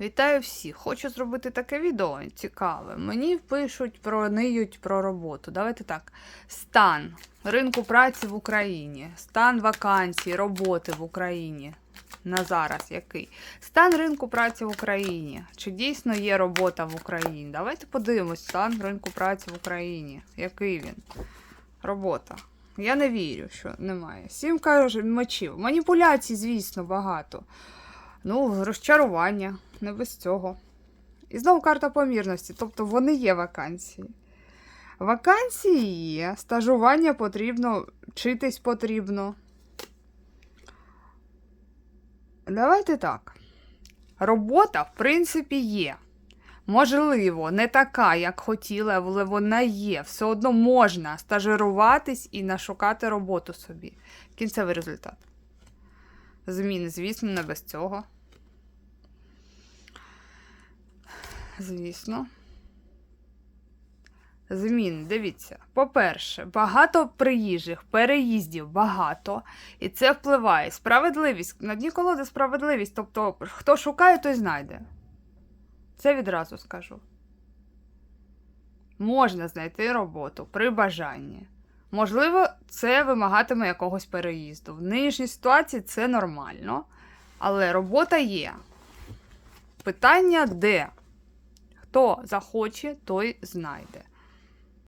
Вітаю всіх! Хочу зробити таке відео цікаве. Мені пишуть про ниють про роботу. Давайте так. Стан ринку праці в Україні, стан вакансій, роботи в Україні. На зараз який? Стан ринку праці в Україні. Чи дійсно є робота в Україні? Давайте подивимось стан ринку праці в Україні. Який він? Робота. Я не вірю, що немає. Сім каже мечів. Маніпуляцій, звісно, багато. Ну, розчарування, не без цього. І знову карта помірності, тобто вони є вакансії. Вакансії є, стажування потрібно, вчитись потрібно. Давайте так. Робота, в принципі, є. Можливо, не така, як хотіли, але вона є. Все одно можна стажируватись і нашукати роботу собі. Кінцевий результат. Зміни, звісно, не без цього. Звісно. Змін, дивіться. По-перше, багато приїжджих, переїздів багато, і це впливає. Справедливість. На дні колоди справедливість. Тобто, хто шукає, той знайде. Це відразу скажу. Можна знайти роботу при бажанні. Можливо, це вимагатиме якогось переїзду. В нинішній ситуації це нормально, але робота є. Питання де? Хто захоче, той знайде.